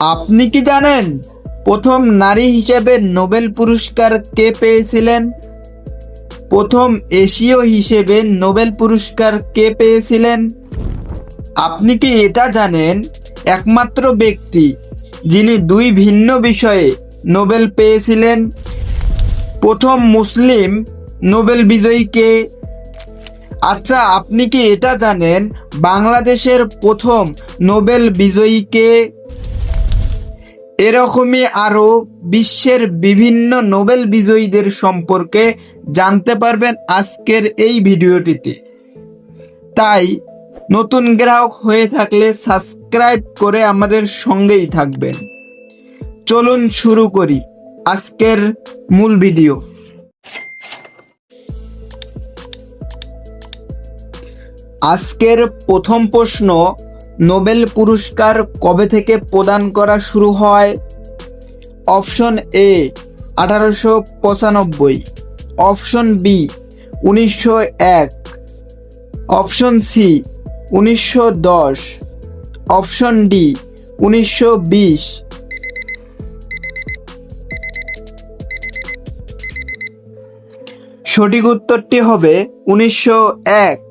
আপনি কি জানেন প্রথম নারী হিসেবে নোবেল পুরস্কার কে পেয়েছিলেন? প্রথম এশীয় হিসেবে নোবেল পুরস্কার কে পেয়েছিলেন? আপনি কি এটা জানেন? একমাত্র ব্যক্তি যিনি দুই ভিন্ন বিষয়ে নোবেল পেয়েছিলেন। প্রথম মুসলিম নোবেল বিজয়ী কে? আচ্ছা আপনি কি এটা জানেন? বাংলাদেশের প্রথম নোবেল বিজয়ী কে? এরকমই আরও বিশ্বের বিভিন্ন নোবেল বিজয়ীদের সম্পর্কে জানতে পারবেন আজকের এই ভিডিওটিতে। তাই নতুন গ্রাহক হয়ে থাকলে সাবস্ক্রাইব করে আমাদের সঙ্গেই থাকবেন। চলুন শুরু করি আজকের মূল ভিডিও। আজকের প্রথম প্রশ্ন নোবেল পুরস্কার কবে থেকে প্রদান করা শুরু হয়? অপশন এ, আঠারোশো পঁচানব্বই। অপশন বি, উনিশশো এক। অপশন সি, উনিশশো দশ। অপশন ডি, উনিশশো বিশ। সঠিক উত্তরটি হবে উনিশশো এক।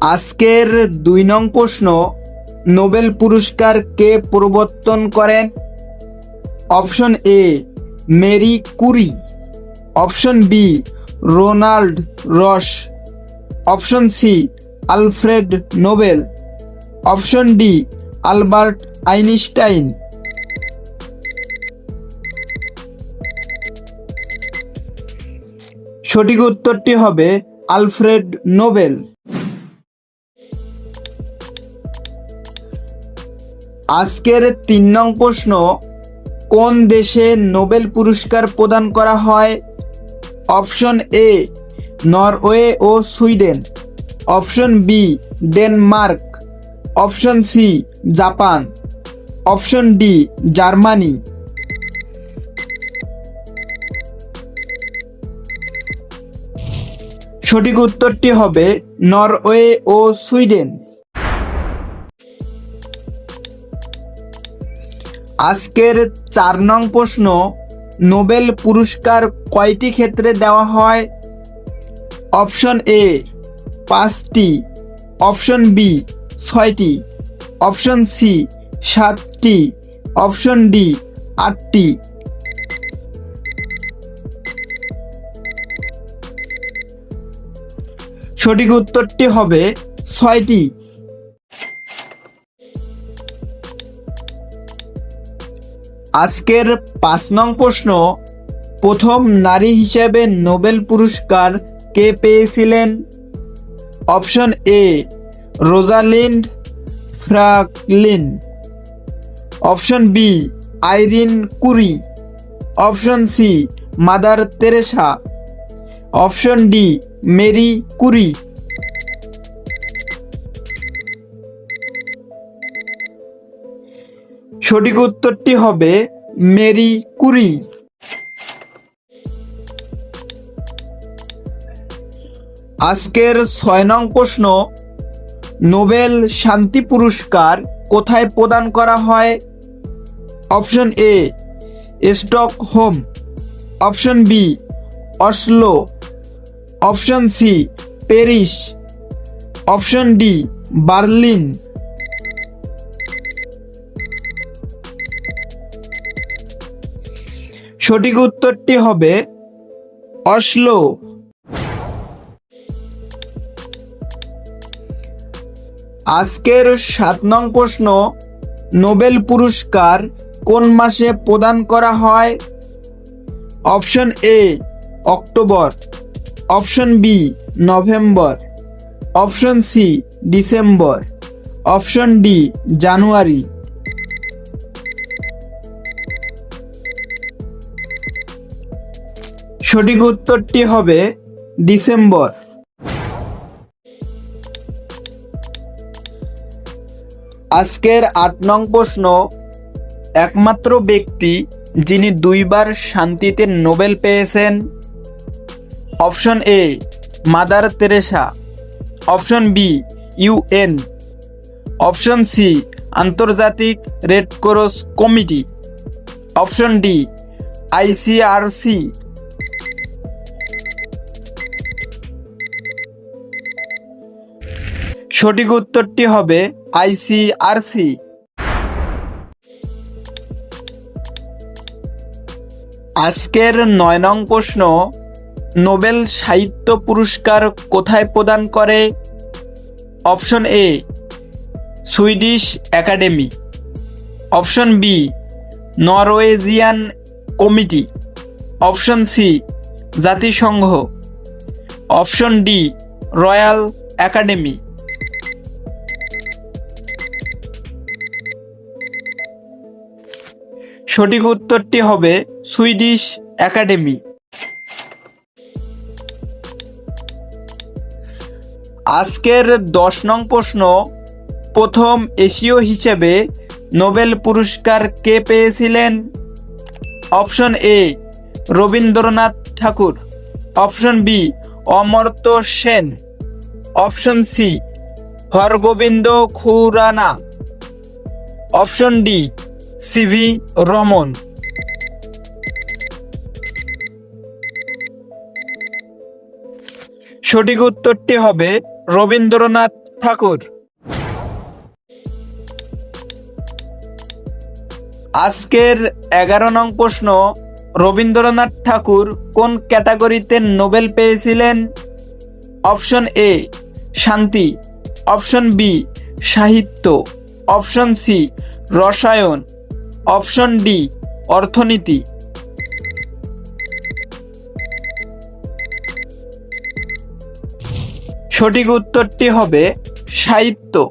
আজকের দুই নং প্রশ্ন, নোবেল পুরস্কার কে প্রবর্তন করেন? Option A, Marie Curie. Option B, Ronald Ross. Option C, Alfred Nobel. Option D, Albert Einstein. সঠিক উত্তরটি হবে আলফ্রেড নোবেল। আজকের তিন নং প্রশ্ন, কোন দেশে নোবেল পুরস্কার প্রদান করা হয়? Option A, Norway O Sweden. Option B, Denmark. Option C, Japan. Option D, Germany. সঠিক উত্তরটি হবে নরওয়ে ও সুইডেন। আজকের চার নং প্রশ্ন, নোবেল পুরস্কার কয়টি ক্ষেত্রে দেওয়া হয়? অপশন এ পাঁচটি। অপশন বি ছয়টি। অপশন সি সাতটি। অপশন ডি আটটি। সঠিক উত্তরটি হবে ছয়টি। আজকের পাঁচ নং প্রশ্ন, প্রথম নারী হিসেবে নোবেল পুরস্কার কে পেয়েছিলেন? Option A, Rosalind Franklin option B, Irene Curie. Option C, Mother Teresa. Option D, Marie Curie. সঠিক উত্তরটি হবে মেরি কুরি। আজকের ছয় নং প্রশ্ন, নোবেল শান্তি পুরস্কার কোথায় প্রদান করা হয়? Option A Stockholm option B, Oslo. Option C, Paris. Option D, Berlin. সঠিক উত্তরটি হবে অসলো আজকের সাত নং প্রশ্ন, নোবেল পুরস্কার কোন মাসে প্রদান করা হয়? Option A, October. Option B, November. Option C, December. Option D, January. সঠিক উত্তরটি হবে ডিসেম্বর। আজকের আট নং প্রশ্ন, একমাত্র ব্যক্তি যিনি দুইবার শান্তিতে নোবেল পেয়েছেন। Option A, Mother Teresa. Option B UN option C, আন্তর্জাতিক Red Cross committee. Option D ICRC সঠিক উত্তরটি হবে আইসিআরসি আজকের নয় নং প্রশ্ন, নোবেল সাহিত্য পুরস্কার কোথায় প্রদান করে? Option A, Swedish Academy. Option B, Norwegian committee. Option C, জাতিসংঘ। Option D, Royal Academy. সঠিক উত্তরটি হবে সুইডিশ একাডেমি। আজকের দশ নং প্রশ্ন, প্রথম এশীয় হিসেবে নোবেল পুরস্কার কে পেয়েছিলেন? Option A, Rabindranath Thakur. Option B, Amartya Sen. Option C, Hargobind Khorana. Option D C V Raman. সঠিক উত্তরটি হবে রবীন্দ্রনাথ ঠাকুর। আজকের এগারো নং প্রশ্ন, রবীন্দ্রনাথ ঠাকুর কোন ক্যাটাগরিতে নোবেল পেয়েছিলেন? অপশন এ, শান্তি। অপশন বি, সাহিত্য। অপশন সি, রসায়ন। অপশন ডি, অর্থনীতি। সঠিক উত্তরটি হবে সাহিত্য।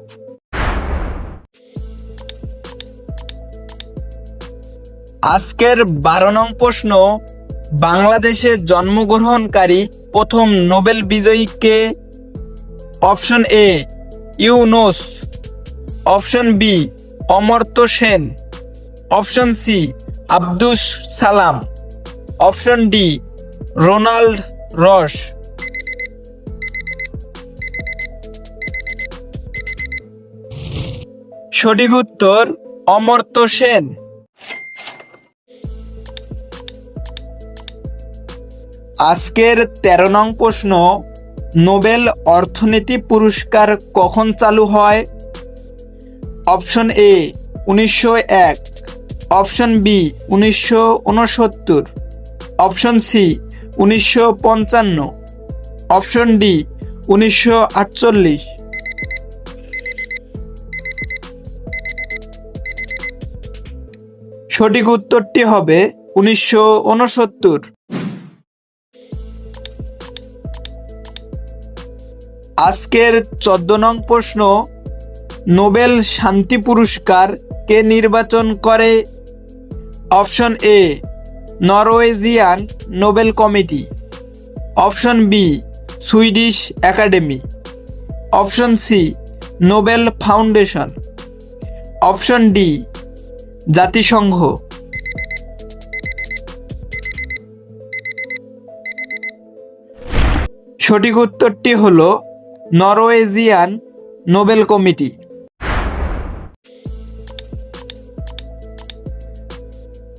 আজকের বারো নং প্রশ্ন, বাংলাদেশে জন্মগ্রহণকারী প্রথম নোবেল বিজয়ী কে? Option A, Yunus. Option B, Amartya Sen. Option C Abdus Salam. Option D Ronald রস। সঠিক উত্তর, অমর্ত্য সেন। আজকের তেরো নং প্রশ্ন, নোবেল অর্থনীতি পুরস্কার কখন চালু হয়? অপশন এ উনিশশো এক। অপশন বি, উনিশশো উনসত্তর অপশন সি, উনিশশো পঞ্চান্ন। অপশন ডি, উনিশশো আটচল্লিশ। সঠিক উত্তরটি হবে উনিশশো উনসত্তর আজকের চোদ্দ নং প্রশ্ন, নোবেল শান্তি পুরস্কার কে নির্বাচন করে? Option A, Norwegian Nobel committee. Option B, Swedish Academy. Option C, Nobel foundation. Option D, জাতিসংঘ। সঠিক উত্তরটি হল নরওয়েজিয়ান নোবেল কমিটি।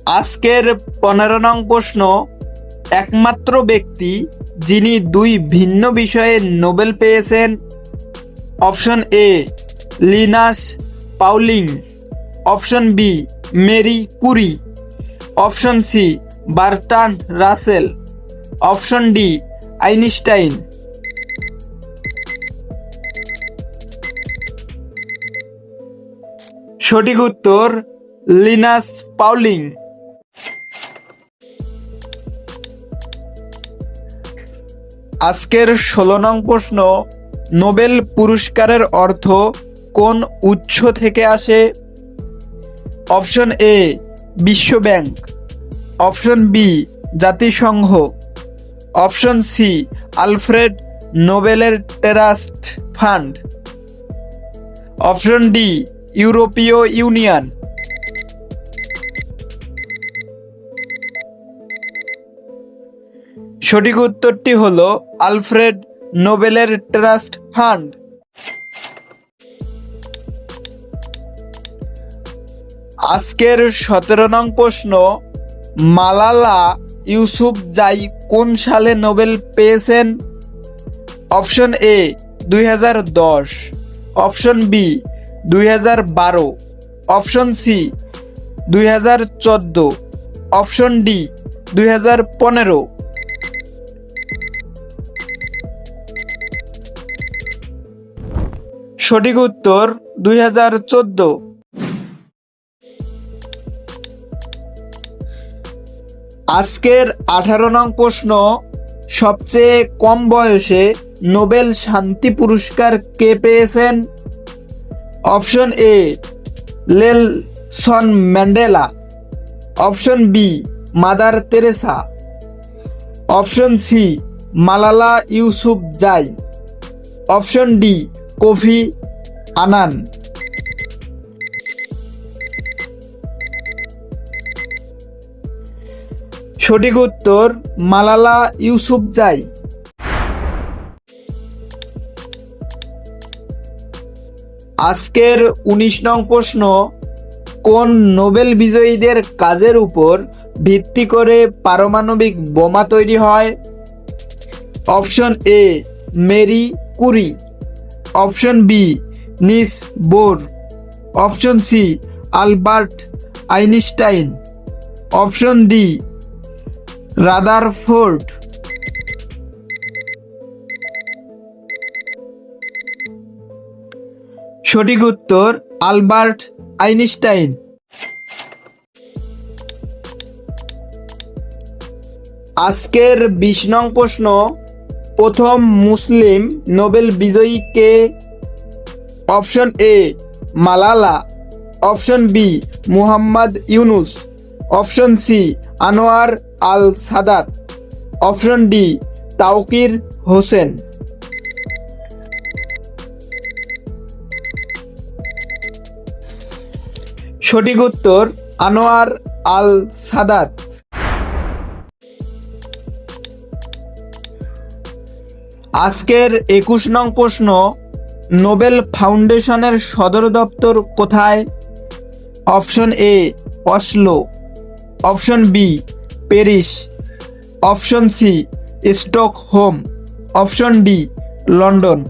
আজকের পনেরো নং প্রশ্ন, একমাত্র ব্যক্তি যিনি দুই ভিন্ন বিষয়ে নোবেল পেয়েছেন। Option A, Linus Pauling. Option B, Marie Curie. Option C, Bertrand Russell. Option D, Einstein. সঠিক উত্তর, লিনাস পাউলিং। আজকের ষোলো নং প্রশ্ন, নোবেল পুরস্কারের অর্থ কোন উৎস থেকে আসে? অপশন এ বিশ্ব ব্যাংক অপশন বি, জাতিসংঘ। অপশন সি, আলফ্রেড নোবেলের টেরাস্ট ফান্ড। অপশন ডি, ইউরোপীয় ইউনিয়ন। সঠিক উত্তরটি হল আলফ্রেড নোবেলের ট্রাস্ট ফান্ড। আজকের সতেরো নং প্রশ্ন, মালালা ইউসুফ জাই কোন সালে নোবেল পেয়েছেন? অপশন এ, দুই হাজার দশ। অপশন বি, দুই হাজার বারো। অপশন সি, দুই হাজার চোদ্দ। অপশন ডি, দুই হাজার পনেরো। সঠিক উত্তর দুই হাজার চোদ্দ। আজকের আঠারো নং প্রশ্ন, সবচেয়ে কম বয়সে নোবেল শান্তি পুরস্কার কে পেয়েছেন? Option A Nelson Mandela. Option B, Mother Teresa option C, Malala Yousafzai. Option D Kofi Annan. সঠিক উত্তর মালালা ইউসুফ জাই আজকের উনিশ নং প্রশ্ন, কোন নোবেল বিজয়ীদের কাজের উপর ভিত্তি করে পারমাণবিক বোমা তৈরি হয়? Option A, Marie Curie. Option B, Niels Bohr. Option C, Albert Einstein. Option D, Rutherford. সঠিক উত্তর, আলবার্ট আইনস্টাইন। আজকের বিশ নং প্রশ্ন প্রথম মুসলিম নোবেল বিজয়ী কে option A Malala, option B Muhammad Yunus, option C Anwar al Sadat, option D Tawkir Hossain. সঠিক উত্তর আনোয়ার আল সাদাত। আজকের একুশ নং প্রশ্ন, নোবেল ফাউন্ডেশনের সদর দপ্তর কোথায়? Option A, Oslo. Option B, Paris. Option C, Stockholm. Option D, London.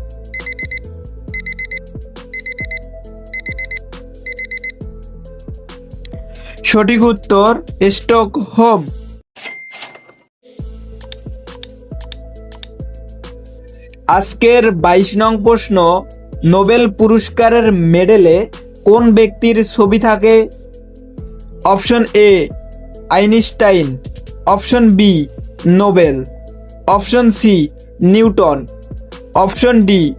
সঠিক উত্তর, স্টকহোম। আজকের বাইশ নং প্রশ্ন, নোবেল পুরস্কারের মেডেলে কোন ব্যক্তির ছবি থাকে? Option A, Einstein. Option B, Nobel. Option C, Newton. Option D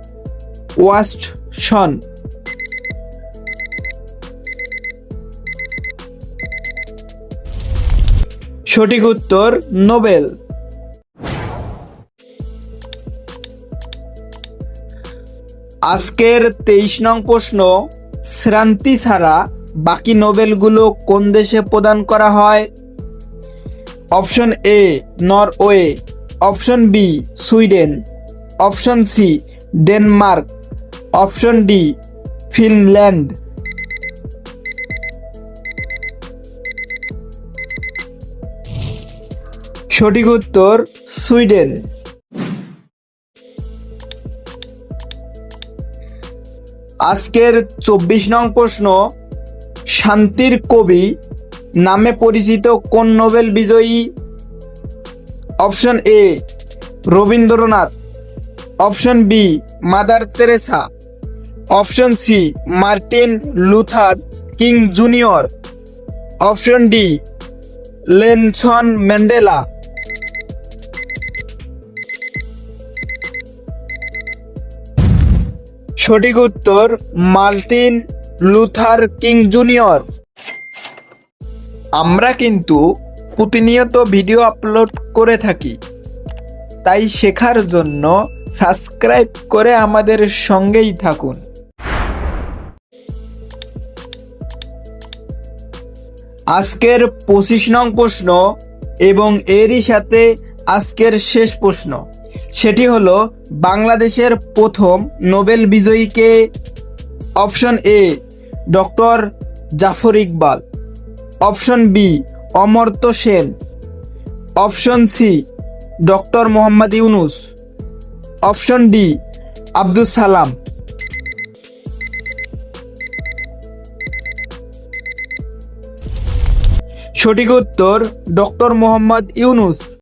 Watson সঠিক উত্তর, নোবেল। আজকের তেইশ নং প্রশ্ন, শ্রান্তি ছাড়া বাকি নোবেলগুলো কোন দেশে প্রদান করা হয়? Option A, Norway. Option B, Sweden. Option C, Denmark. Option D, Finland. সঠিক উত্তর, সুইডেন। আজকের চব্বিশ নং প্রশ্ন, শান্তির কবি নামে পরিচিত কোন নোবেল বিজয়ী? Option A, Rabindranath. Option B, Mother Teresa option C, Martin Luther King Junior. Option D, Nelson Mandela. সঠিক উত্তর, মার্টিন লুথার কিং জুনিয়র। আমরা কিন্তু প্রতিনিয়ত ভিডিও আপলোড করে থাকি। তাই শেখার জন্য সাবস্ক্রাইব করে আমাদের সঙ্গেই থাকুন। আজকের পঁচিশ নং প্রশ্ন এবং এরই সাথে আজকের শেষ প্রশ্ন। সেটি হলো বাংলাদেশের প্রথম Nobel বিজয়ীকে option A doctor Zafar Iqbal, option B Amartya Sen, option C doctor Mohammad Yunus, option D Abdul Salam. সঠিক উত্তর ডক্টর মোহাম্মদ ইউনুস।